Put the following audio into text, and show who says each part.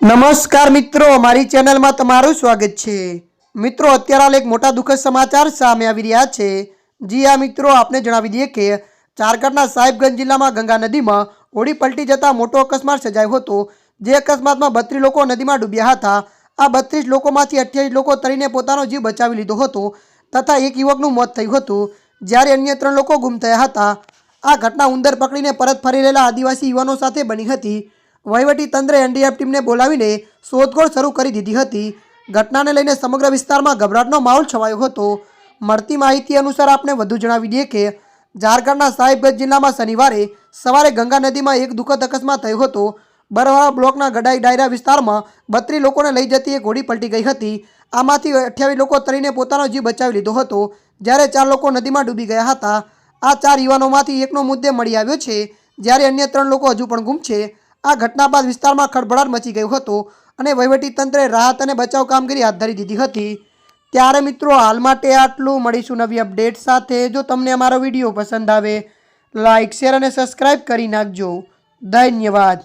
Speaker 1: નમસ્કાર મિત્રો મારી ચેનલમાં તમારું સ્વાગત છે. મિત્રો, અત્યારે હાલ એક મોટા દુઃખદ સમાચાર સામે આવી રહ્યા છે. જી આ મિત્રો, આપને જણાવી દઈએ કે ઝારખંડના સાહેબગંજ જિલ્લામાં ગંગા નદીમાં હોડી પલટી જતા મોટો અકસ્માત સર્જાયો હતો. જે અકસ્માતમાં બત્રીસ લોકો નદીમાં ડૂબ્યા હતા. આ બત્રીસ લોકોમાંથી અઠ્યાવીસ લોકો તરીને પોતાનો જીવ બચાવી લીધો હતો તથા એક યુવકનું મોત થયું હતું. જ્યારે અન્ય ત્રણ લોકો ગુમ થયા હતા. આ ઘટના ઉંદર પકડીને પરત ફરી રહેલા આદિવાસી યુવાનો સાથે બની હતી. તંત્રે એનડીએફ ટીમને બોલાવીને શોધખોળ શરૂ કરી દીધી હતી. ઘટનાને લઈને સમગ્ર વિસ્તારમાં ગભરાટનો માહોલ છવાયો હતો. મળતી માહિતી અનુસાર આપણે વધુ જણાવી દઈએ કે ઝારખંડના સાહેબગંજ જિલ્લામાં શનિવારે સવારે ગંગા નદીમાં એક દુઃખદ અકસ્માત થયો હતો. બરવાળા બ્લોકના ગડાઈ ડાયરા વિસ્તારમાં બત્રીસ લોકોને લઈ જતી એક હોડી પલટી ગઈ હતી. આમાંથી અઠ્યાવીસ લોકો તરીને પોતાનો જીવ બચાવી લીધો હતો. જ્યારે ચાર લોકો નદીમાં ડૂબી ગયા હતા. આ ચાર યુવાનોમાંથી એકનો મુદ્દે મળી આવ્યો છે. જ્યારે અન્ય ત્રણ લોકો હજુ પણ ગુમ છે. આ ઘટના બાદ વિસ્તારમાં ખળભળાટ મચી ગયો હતો અને વહીવટી તંત્રે રાહત અને બચાવ કામગીરી હાથ ધરી દીધી હતી. ત્યારે મિત્રો, હાલ માટે આટલું. મળીશું નવી અપડેટ સાથે. જો તમને અમારો વીડિયો પસંદ આવે લાઇક શેર અને સબસ્ક્રાઈબ કરી નાખજો. ધન્યવાદ.